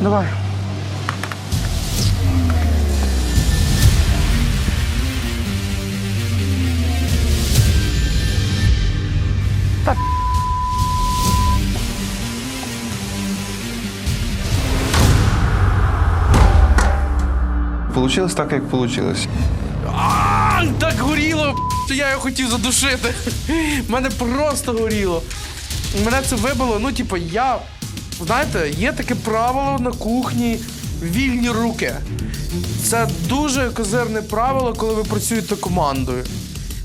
Давай. Получилось так, як получилось. А, так горіло, що я його хотів задушити. Мене просто горіло. Мене це вибило. Ну, типу, я. Знаєте, є таке правило на кухні вільні руки. Це дуже козирне правило, коли ви працюєте командою.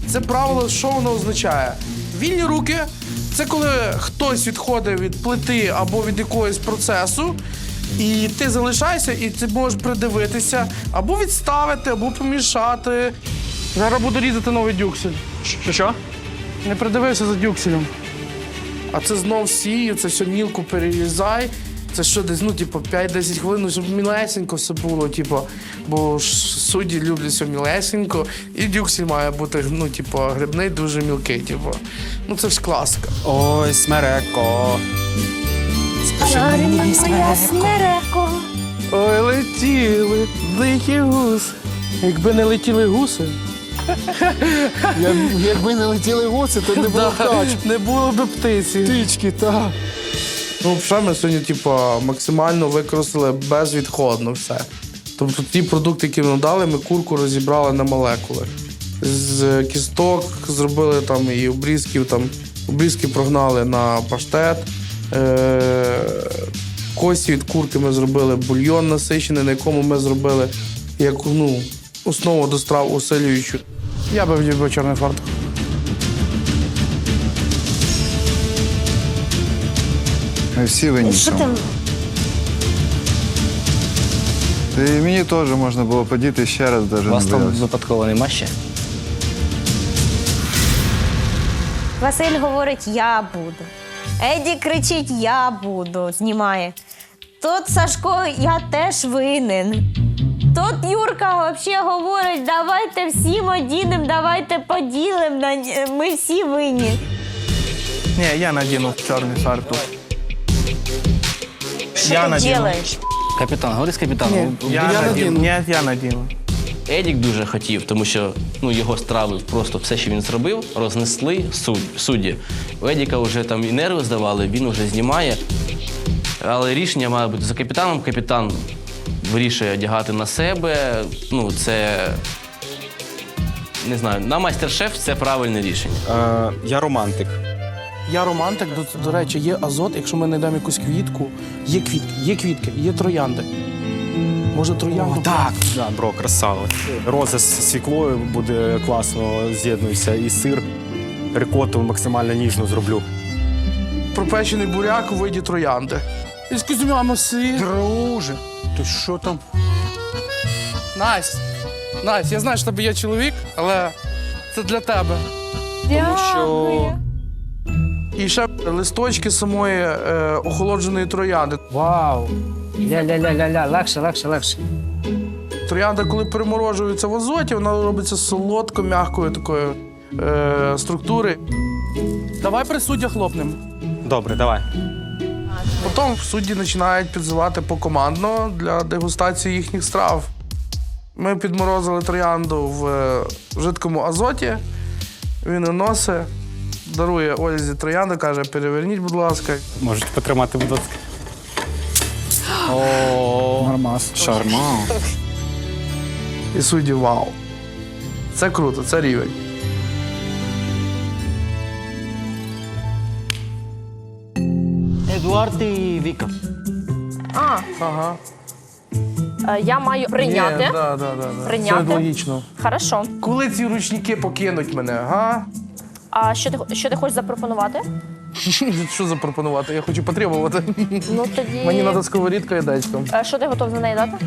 Це правило, що воно означає? Вільні руки це коли хтось відходить від плити або від якогось процесу, і ти залишаєшся, і ти можеш придивитися, або відставити, або помішати. Зараз буду різати новий дюксель. Що що? Не придивився за дюкселем. А це знов сію, це все мілко перерізай. Це що десь, ну, типу, 5-10 хвилин, ну, щоб мілесенько все було, типу, бо ж судді люблять все мілесенько, і дюксель має бути, ну, типу, грибний дуже мілкий, типу. Ну це ж класика. Ой, смереко. Смереко. Ой, летіли дикі гуси. Якби не летіли гуси, Якби не летіли гуси, то не було птач. не було б птиці. Птички, так. Ну, взагалі, ми сьогодні, типу, максимально використали безвідходно все. Тобто ті продукти, які нам дали, ми курку розібрали на молекули. З кісток зробили там і обрізків, там обрізки прогнали на паштет. Е- кості від курки ми зробили бульйон насичений, на якому ми зробили як ну, основу до страв усилюючу. Я би вдів би чорний фартух. Ми всі винні. Що. І мені теж можна було подіти ще раз, навіть У вас не там боявся. випадково нема ще? Василь говорить, я буду. Еді кричить, я буду, знімає. Тут Сашко, я теж винен. Тут Юрка взагалі говорить, давайте всім одінем, давайте поділимо, на- ми всі винні. Ні, я надіну чорний фартух. Що Я ти надіну. робиш? Капітан, говори з капітаном. Я надіну. Ні, я надіну. Едік дуже хотів, тому що ну, його страви просто все, що він зробив, рознесли суд, судді. У Едіка вже там і нерви здавали, він вже знімає. Але рішення має бути за капітаном. Капітан вирішує одягати на себе. Ну, це не знаю, на майстер-шеф це правильне рішення. Е, я романтик. Я романтик, до, до речі, є азот, якщо ми знайдемо якусь квітку. Є квітки, є квітки, є троянди. Може, троянду? Так, да, бро, красава. Роза з свіклою буде класно з'єднується. І сир рикоту максимально ніжно зроблю. Пропечений буряк у виді троянди. Іскузьмямо сі. Друже, ти що там? Настя, Настя, я знаю, що в тебе є чоловік, але це для тебе. Тому що І ще листочки самої е, охолодженої троянди. Вау! Ля-ля-ля-ля-ля, легше, легше, легше. Троянда, коли переморожується в азоті, вона робиться солодко, м'якою такої е, структури. Давай при суддях хлопнемо. добре, давай. Потім судді починають підзивати покомандно для дегустації їхніх страв. Ми підморозили троянду в е, жидкому азоті. Він наносить, дарує Ользі троянду, каже, переверніть, будь ласка. Можете потримати, будь ласка. Нормас. Шарма. І судді вау. Це круто, це рівень. Едуард і Віка. А, Ага. е, я маю прийняти. Є, да, да, да, да. Прийняти. Це логічно. Хорошо. Коли ці ручники покинуть мене, га? А що ти що ти хочеш запропонувати? Що запропонувати? Я хочу потребувати. Ну тоді Мені треба сковорідка і дечко. Е, що ти готов за неї дати?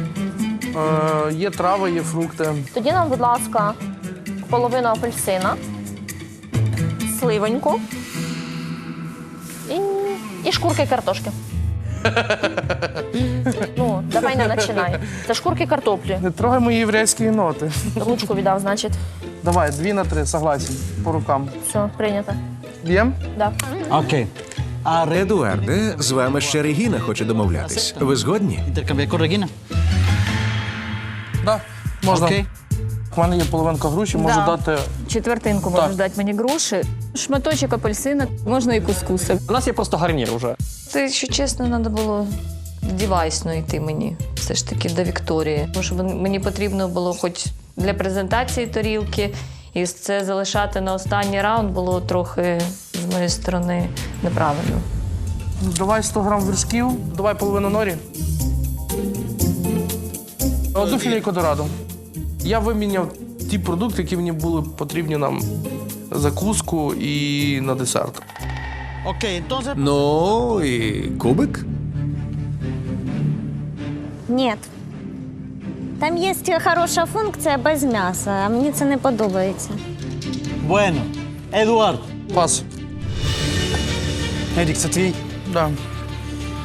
Е, є трави, є фрукти. Тоді нам, будь ласка, половину апельсина, сливоньку і шкурки картошки. ну, давай не починай. Це шкурки картоплі. Не трогай мої єврейські ноти. Ручку віддав, значить. Давай, дві на три, согласен. По рукам. Все, прийнято. Б'єм? Да. Окей. Едуарде, з вами ще Регіна хоче домовлятись. Ви згодні? Con Regina. Да, можна. Окей. У мене є половинка груші, можу Да. дати. Четвертинку можеш дати мені груші, шматочок апельсина, можна і кускуси. У нас є просто гарнір уже. Це, якщо чесно, треба було дівайсно йти мені. Все ж таки до Вікторії. Тому що мені потрібно було хоч для презентації тарілки, і це залишати на останній раунд було трохи з моєї сторони неправильно. Давай 100 грам вершків, давай половину норі. Одну філейку дорадо. Я виміняв ті продукти, які мені були потрібні нам закуску і на десерт. Окей, entonces. Ну і кубик? Ні. Там є хороша функція без м'яса, а мені це не подобається. Bueno. Едуард. Пас. Едік, це твій. Да.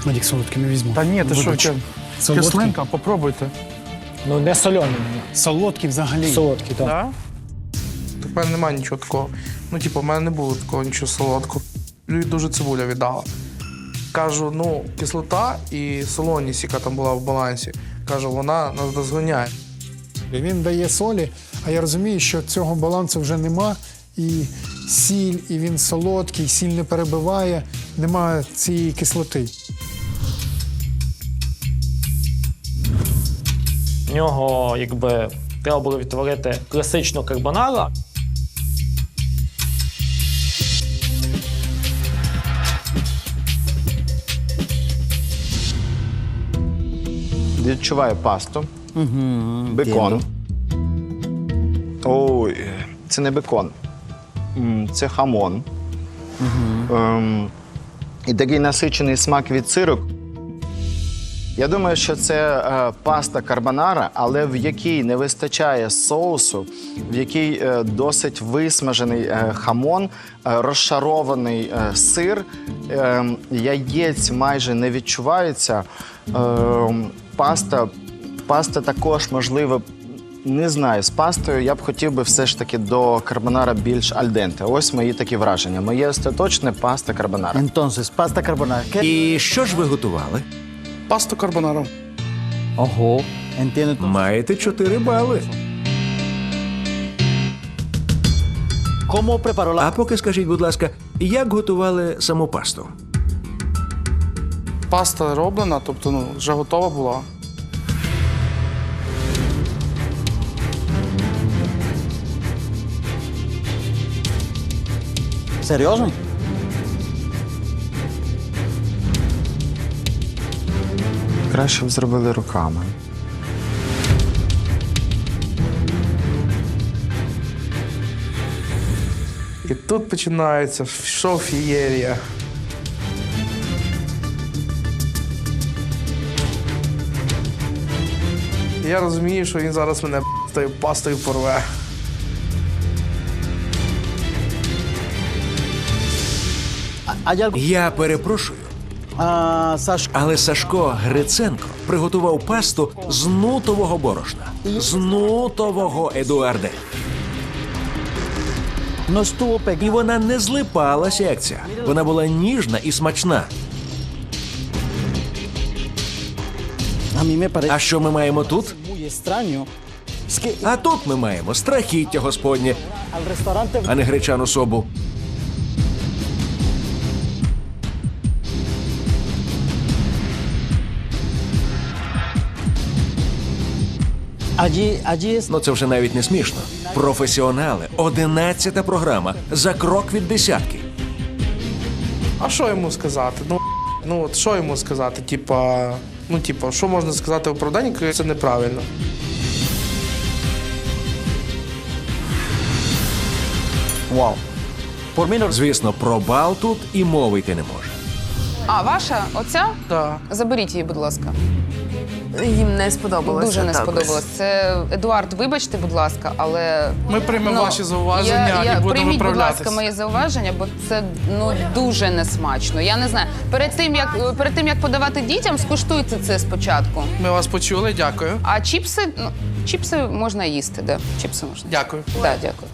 Едік, солодкий не візьму. Та ні, ти що, Вибач. Солодкий? кислинка, попробуйте. Ну не сольоний. Солодкий взагалі. Солодкий, так. Да? В мене немає нічого такого. Ну, типу, в мене не було такого нічого солодкого. Люй дуже цибуля віддала. Кажу, ну, кислота і солоність, яка там була в балансі, кажу, вона нас дозганяє. Він дає солі, а я розумію, що цього балансу вже нема. І сіль, і він солодкий, сіль не перебиває, немає цієї кислоти. В нього якби треба було відтворити класичну карбонару. Відчуваю пасту, бекон. Ой, це не бекон. М, Це хамон. Ем, і такий насичений смак від сирок. Я думаю, що це е, паста карбонара, але в якій не вистачає соусу, в якій е, досить висмажений е, хамон, е, розшарований е, сир, е, яєць майже не відчувається. Е, паста, паста також, можливо, не знаю, з пастою я б хотів би все ж таки до карбонара більш альденте. Ось мої такі враження. Моє остаточне паста карбонара. Entonces, pasta carbonara. ¿Qué? І що ж ви готували? Пасту карбонару. Ого. Entiendo. Маєте 4 бали. ¿Cómo preparó А поки скажіть, будь ласка, як готували саму пасту? Паста роблена, тобто ну, вже готова була. Серйозно? Краще б зробили руками. І тут починається шоу фієрія. Я розумію, що він зараз мене тою пастою порве. Я перепрошую, Ah, Sashko. але Сашко Гриценко приготував пасту з нутового борошна. З нутового Едуарде. І вона не злипалася, як ця. Вона була ніжна і смачна. А що ми маємо тут? А тут ми маємо страхіття господнє, а не гречану собу. Ну це вже навіть не смішно. Професіонали, одинадцята програма за крок від десятки. А що йому сказати? Ну, ну от що йому сказати? Типа, ну, типа, що можна сказати оправдання, коли це неправильно? wow. Por Звісно, про бал тут і мови йти не може. А ваша оця? Так. Заберіть її, будь ласка. Їм не сподобалося. Дуже не так сподобалось. Це Едуард, вибачте, будь ласка, але Ми приймемо ваші зауваження я, я, і будемо прийміть, будь ласка, мої зауваження, бо це ну дуже несмачно. Я не знаю. Перед тим як перед тим як подавати дітям, скуштуйте це спочатку. Ми вас почули, дякую. А чіпси, ну чіпси можна їсти, да. Чіпси можна. Дякую. Да, дякую.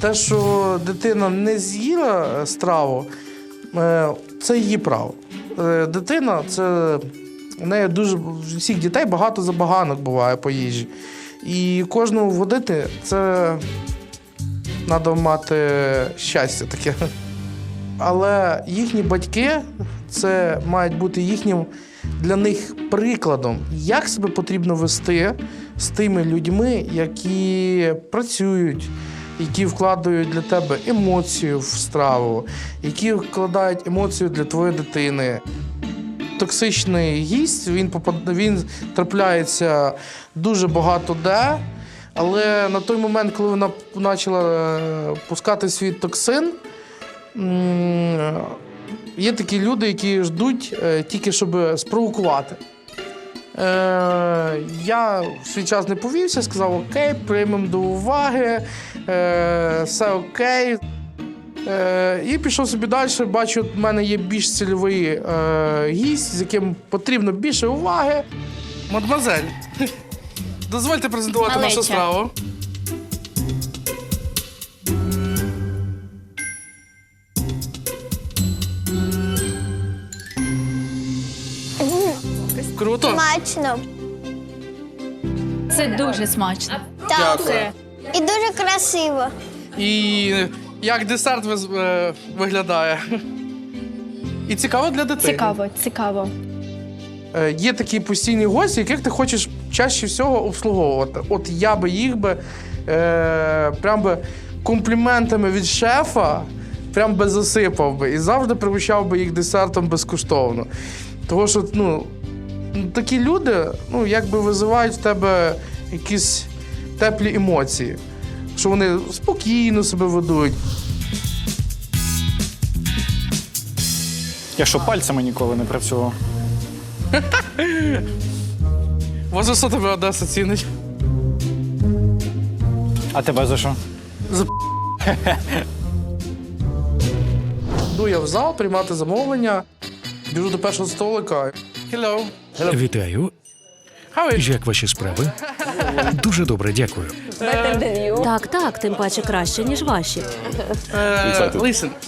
Те, що дитина не з'їла е, страву, е, це її право. Е, Дитина це в неї дуже всіх дітей багато забаганок буває по їжі. І кожного водити це треба мати щастя таке. Але їхні батьки це мають бути їхнім для них прикладом, як себе потрібно вести з тими людьми, які працюють, які вкладають для тебе емоцію в страву, які вкладають емоцію для твоєї дитини. Токсичний гість він попад... він трапляється дуже багато де. Але на той момент, коли вона почала е, пускати свій токсин, є такі люди, які ждуть е, тільки, щоб спровокувати. Е, я в свій час не повівся, сказав окей, приймемо до уваги, все окей. Е, і пішов собі далі. Бачу, в мене є більш цільовий е, гість, з яким потрібно більше уваги. Мадемуазель, дозвольте презентувати нашу страву. Круто. Смачно. Це дуже смачно. Дякую. І дуже красиво. І як десерт виз- е, виглядає. І цікаво для дитини. Цікаво, цікаво. Е, Є такі постійні гості, яких ти хочеш чаще всього обслуговувати. От я би їх би е, прям би компліментами від шефа прям би засипав би і завжди пригощав би їх десертом безкоштовно. Тому що ну, такі люди ну, якби визивають в тебе якісь теплі емоції, що вони спокійно себе ведуть. Я що пальцями ніколи не працював. Може, що тебе Одеса цінить? А тебе за що? Йду я в зал приймати замовлення, біжу до першого столика. Hello. Вітаю. How are you? Як ваші справи? Дуже добре, дякую. Так, так, тим паче краще, ніж ваші. Е,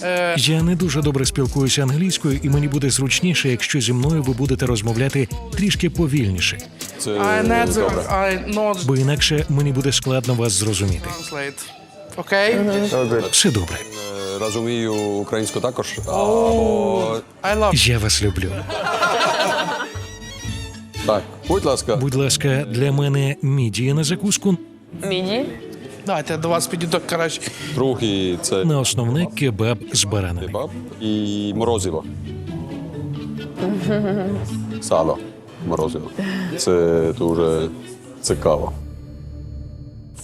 е, Я не дуже добре спілкуюся англійською, і мені буде зручніше, якщо зі мною ви будете розмовляти трішки повільніше, бо інакше мені буде складно вас зрозуміти. Окей? Все добре. Розумію українську також. Love Я вас люблю. Так, будь ласка. Будь ласка, для мене мідії на закуску Дайте я до вас підійду краще. Другий це на основне кебаб з баранами. кебаб і морозиво. Сало. Морозиво. Це дуже цікаво.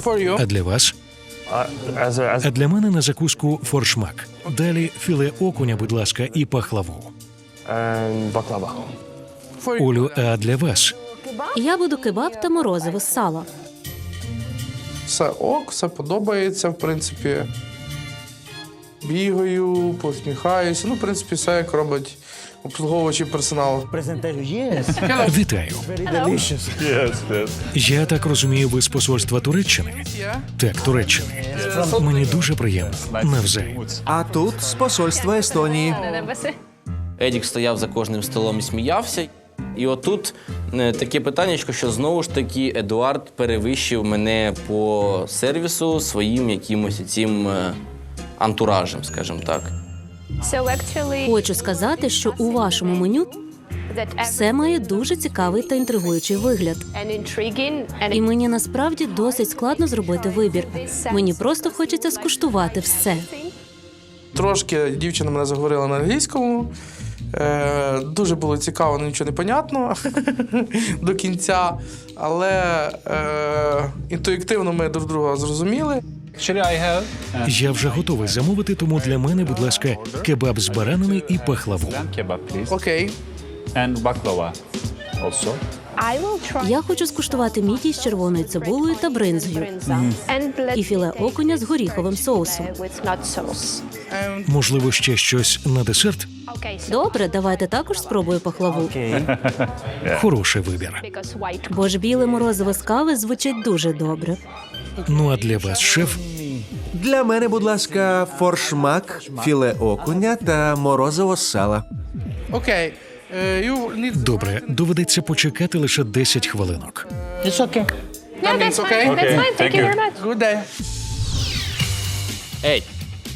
For you. А для вас? А для мене на закуску форшмак. Далі філе окуня, будь ласка, і пахлаву. Баклава. Олю, а для вас? Я буду кебаб та морозиво з сала. Все ок, все подобається, в принципі. Бігаю, посміхаюся. Ну, в принципі, все як робить обслуговуючий персонал. Вітаю. Я так розумію, ви з посольства Туреччини? Так, Туреччини. Мені дуже приємно. Навзаєм. А тут з посольства Естонії. Едік стояв за кожним столом і сміявся. І отут е, таке питання, що знову ж таки Едуард перевищив мене по сервісу своїм якимось цим е, антуражем, скажімо так. Хочу сказати, що у вашому меню все має дуже цікавий та інтригуючий вигляд. І мені насправді досить складно зробити вибір. Мені просто хочеться скуштувати все. Трошки дівчина мене заговорила на англійському. Е, дуже було цікаво, нічого не понятно до кінця. Але е, інтуїктивно ми друг друга зрозуміли. Я вже готовий замовити, тому для мене, будь ласка, кебаб з баранами і пахлаву. Окей. Я хочу скуштувати мідії з червоною цибулею та бринзою і філе окуня з горіховим соусом. Можливо, ще щось на десерт? Добре, давайте також спробую пахлаву. Хороший вибір. Бо ж біле морозиво з кави звучить дуже добре. Ну а для вас, шеф, Для мене, будь ласка, форшмак, філе окуня та морозиво з сала. Окей. Need... Добре, доведеться почекати лише 10 хвилинок. It's okay. That means okay? That's fine. Thank you very much. Good day. Ей,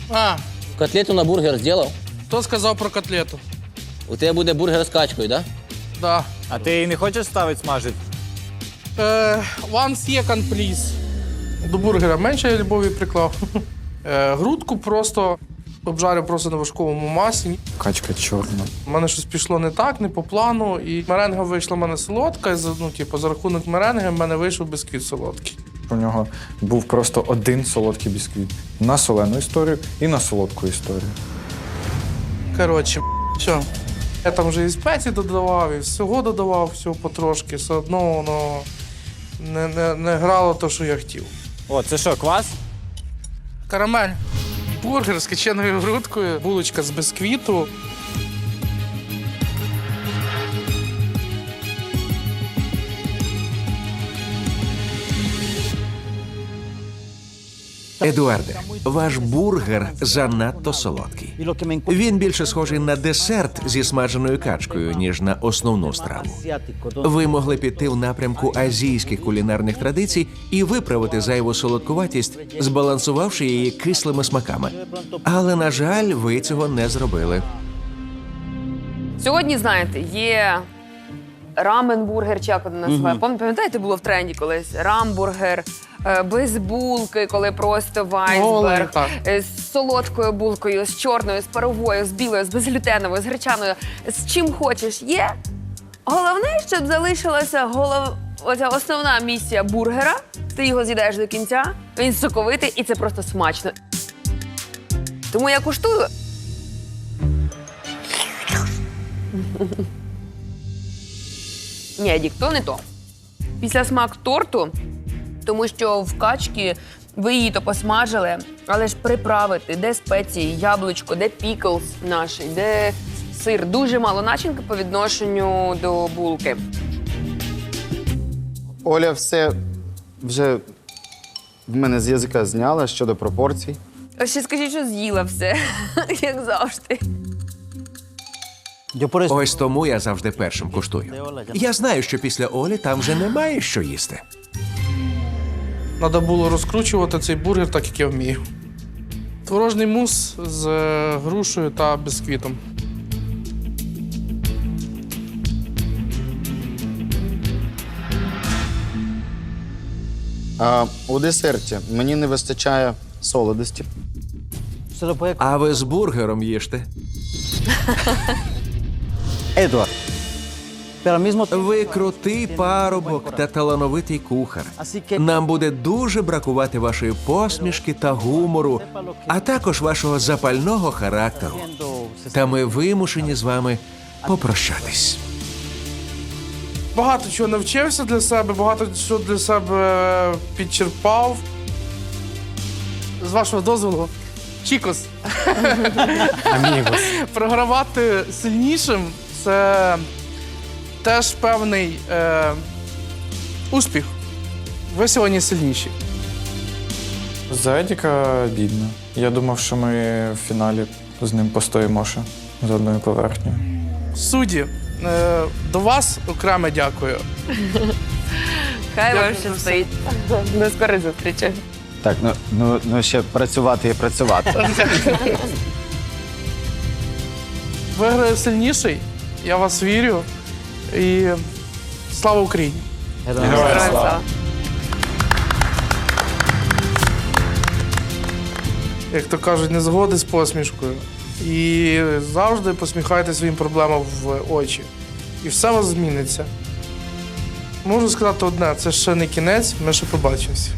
А, котлету на бургер зробив? хто сказав про котлету? У тебе буде бургер з качкою, да? Да. А ти її не хочеш ставити смажити? Е, one second, please. До бургера менше я любові приклав. Е, грудку просто обжарив просто на важковому маслі. Качка чорна. У мене щось пішло не так, не по плану, і меренга вийшла в мене солодка. і за- Ну, типу, за рахунок меренги в мене вийшов бісквіт солодкий. У нього був просто один солодкий бісквіт. На солену історію і на солодку історію. Коротше, все. Я там вже і спеції додавав, і всього додавав, всього потрошки. Все одно воно не, не, не грало те, що я хотів. О, це що, квас? Карамель. Бургер з каченою грудкою, булочка з бисквіту. Едуарде, ваш бургер занадто солодкий. Він більше схожий на десерт зі смаженою качкою, ніж на основну страву. Ви могли піти в напрямку азійських кулінарних традицій і виправити зайву солодкуватість, збалансувавши її кислими смаками. Але, на жаль, ви цього не зробили. Сьогодні, знаєте, є рамен-бургер, чи як воно називає. Пам- Пам'ятаєте, було в тренді колись? Рамбургер, е, без булки, коли просто вайсберг, так. е, з солодкою булкою, з чорною, з паровою, з білою, з безглютеновою, з гречаною, з чим хочеш є. Головне, щоб залишилася голов... оця основна місія бургера. Ти його з'їдаєш до кінця, він соковитий і це просто смачно. Тому я куштую. Ні, Дік, то не то. Після смак торту, тому що в качці ви її то посмажили, але ж приправити, де спеції, яблучко, де піклс наш, де сир. Дуже мало начинки по відношенню до булки. Оля все вже в мене з язика зняла щодо пропорцій. Ще скажіть, що з'їла все, як завжди. Ось тому я завжди першим куштую. Я знаю, що після Олі там вже немає що їсти. Треба було розкручувати цей бургер так, як я вмію. Творожний мус з е, грушею та бісквітом. А у десерті мені не вистачає солодості. А ви з бургером їжте. Едуард. Ви крутий парубок та талановитий кухар. Нам буде дуже бракувати вашої посмішки та гумору, а також вашого запального характеру. Та ми вимушені з вами попрощатись. Багато чого навчився для себе, багато чого для себе підчерпав. З вашого дозволу, Чікос. Амігос. Програвати сильнішим це теж певний е, успіх. Ви сьогодні сильніші. За Едіка бідно. Я думав, що ми в фіналі з ним постоїмо ще з одною поверхнею. Судді, е, до вас окреме дякую. Хай вам стоїть. До скорої зустрічі. Так, ну, ну, ну ще працювати і працювати. Виграє сильніший. Я вас вірю. І слава Україні! Героям слава. Як то кажуть, не згоди з посмішкою. І завжди посміхайте своїм проблемам в очі. І все у вас зміниться. Можу сказати одне, це ще не кінець, ми ще побачимося.